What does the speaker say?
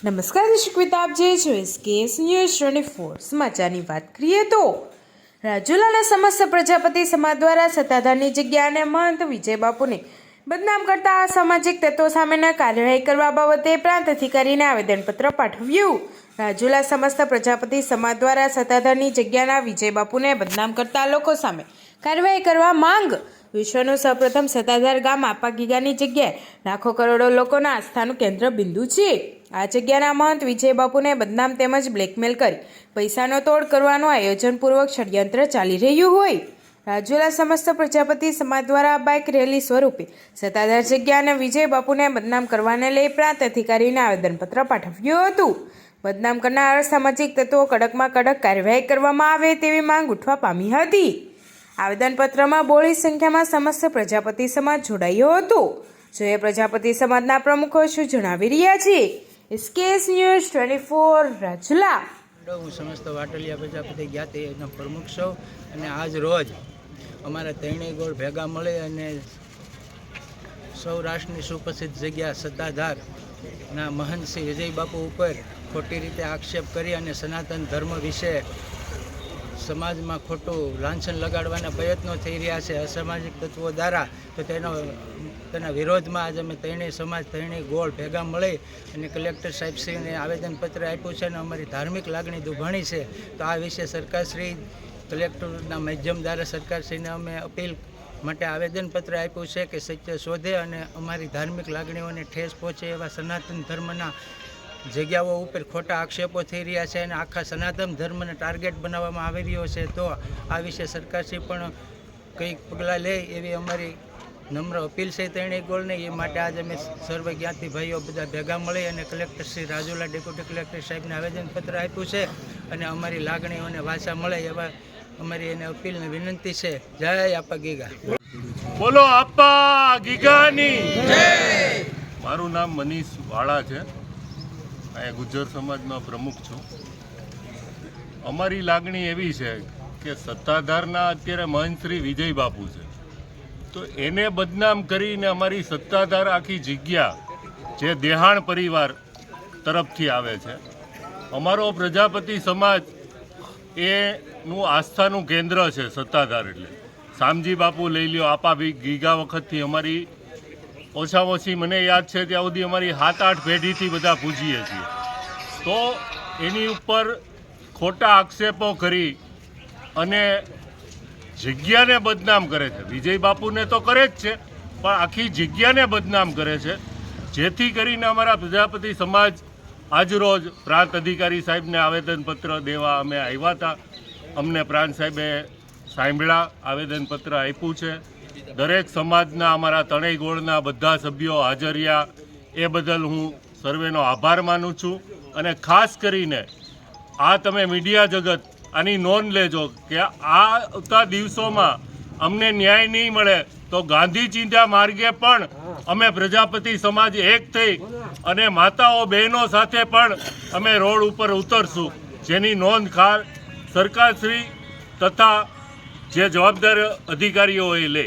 નમસ્કાર, દર્શક મિત્રો, આપ જે છો એસકેએસ ન્યૂઝ ટ્વેન્ટી ફોર સમાચારની વાત કરીએ તો, રાજુલાના સમસ્ત પ્રજાપતિ સમાજ દ્વારા સત્તાધારની જગ્યાને મહંત વિજય બાપુને બદનામ કરતા અસામાજિક તત્વો સામેના કાર્યવાહી કરવા બાબતે પ્રાંત અધિકારીને આવેદનપત્ર પાઠવ્યું. રાજુલા સમસ્ત પ્રજાપતિ સમાજ દ્વારા સત્તાધારની જગ્યાના વિજય બાપુને બદનામ કરતા લોકો સામે કાર્યવાહી કરવા માંગ. વિશ્વનું સૌપ્રથમ સત્તાધાર ગામ આપા ગીગાની જગ્યાએ લાખો કરોડો લોકોના આસ્થાનું કેન્દ્ર બિંદુ છે. આ જગ્યાના મહંત વિજય બાપુને બદનામ તેમજ બ્લેકમેલ કરી. પૈસાનો તોડ કરવાનું આયોજનપૂર્વક ષડયંત્ર ચાલી રહ્યું હોય. રાજુલા સમસ્ત પ્રજાપતિ સમાજ દ્વારા બાઇક રેલી સ્વરૂપે સત્તાધાર જગ્યા અને વિજય બાપુને બદનામ કરવાને લઈ પ્રાંત અધિકારીને આવેદનપત્ર પાઠવ્યું હતું. બદનામ કરનાર સામાજિક તત્વો કડકમાં કડક કાર્યવાહી કરવામાં આવે તેવી માંગ ઉઠવા પામી હતી. આવેદનપત્રમાં બોળી સંખ્યામાં સમસ્ત પ્રજાપતિ સમાજ જોડાયો હતો. જોઈએ પ્રજાપતિ સમાજના પ્રમુખો શું જણાવી રહ્યા છે? SKS news twenty four Rajula હું સમસ્ત વાટલિયા પ્રજાપતિ જ્ઞાતિ એના પ્રમુખ સૌ અને આજ રોજ અમારા ત્રણેય ગોળ ભેગા મળે અને સૌરાષ્ટ્રની સુપ્રસિદ્ધ જગ્યા સત્તાધારના મહંત શ્રી વિજય બાપુ ઉપર ખોટી રીતે આક્ષેપ કરી અને સનાતન ધર્મ વિશે સમાજમાં ખોટું લાંછન લગાડવાના પ્રયત્નો થઈ રહ્યા છે. અસામાજિક તત્વો દ્વારા તો તેનો તેના વિરોધમાં આજે અમે ત્રણેય સમાજ, ત્રણેય ગોળ ભેગા મળી અને કલેક્ટર સાહેબશ્રીને આવેદનપત્ર આપ્યું છે અને અમારી ધાર્મિક લાગણી દુભાણી છે. તો આ વિશે સરકારશ્રી કલેક્ટરના માધ્યમ દ્વારા સરકારશ્રીને અમે અપીલ માટે આવેદનપત્ર આપ્યું છે કે સત્ય શોધે અને અમારી ધાર્મિક લાગણીઓને ઠેસ પહોંચે એવા સનાતન ધર્મના જગ્યાઓ ઉપર ખોટા આક્ષેપો થઈ રહ્યા છે અને આખા સનાતન ધર્મને ટાર્ગેટ બનાવવામાં આવી રહ્યો છે. તો આ વિશે સરકારશ્રી પણ કંઈક પગલાં લે એવી અમારી નમ્ર અપીલ છે ત્રણેય ગોળને એ માટે આજે અમે સર્વ જ્ઞાતિ ભાઈઓ બધા ભેગા મળી અને collector Shri Rajula, deputy collector સાહેબને આવેદનપત્ર આપ્યું છે અને અમારી લાગણીઓને વાચા મળે એવા અમારી એને અપીલને વિનંતી છે. જય આપા ગીગા. બોલો, આપા ગીગાની. મારું નામ મનીષ વાળા છે. અહીંયા ગુજ્જર સમાજનો પ્રમુખ છું. અમારી લાગણી એવી છે કે સત્તાધારના અત્યારે મહંત શ્રી વિજય બાપુ છે. તો એને બદનામ કરીને અમારી સત્તાધાર આખી જગ્યા જે દેહાણ પરિવાર તરફથી આવે છે. અમારો પ્રજાપતિ સમાજ એનું આસ્થાનું કેન્દ્ર છે સત્તાધાર એટલે. શામજી બાપુ લઈ લ્યો, આપા બી ગીગા વખતથી અમારી ઓછામાં ઓછી મને યાદ છે ત્યાં સુધી અમારી સાત આઠ પેઢીથી બધા પૂજીએ છીએ. તો એની ઉપર ખોટા આક્ષેપો કરી અને જગ્યાને બદનામ કરે છે. વિજય બાપુને તો કરે જ છે, પણ આખી જગ્યાને બદનામ કરે છે. જેથી કરીને અમારા પ્રજાપતિ સમાજ આજરોજ પ્રાંત અધિકારી સાહેબને આવેદનપત્ર દેવા અમે આવ્યા હતા. અમને પ્રાંત સાહેબે સાંભળ્યા, આવેદનપત્ર આપ્યું છે. દરેક સમાજના અમારા ત્રણેય ગોળના બધા સભ્યો હાજર એ બદલ હું સર્વેનો આભાર માનું છું. અને ખાસ કરીને આ તમે મીડિયા જગત આની નોંધ લેજો કે આવતા દિવસોમાં અમને ન્યાય નહીં મળે તો ગાંધી ચિંતા માર્ગે પણ અમે પ્રજાપતિ સમાજ એક થઈ અને માતાઓ બહેનો સાથે પણ અમે રોડ ઉપર ઉતરશું. જેની નોંધ ખાર સરકારશ્રી તથા જે જવાબદાર અધિકારીઓ એ લે.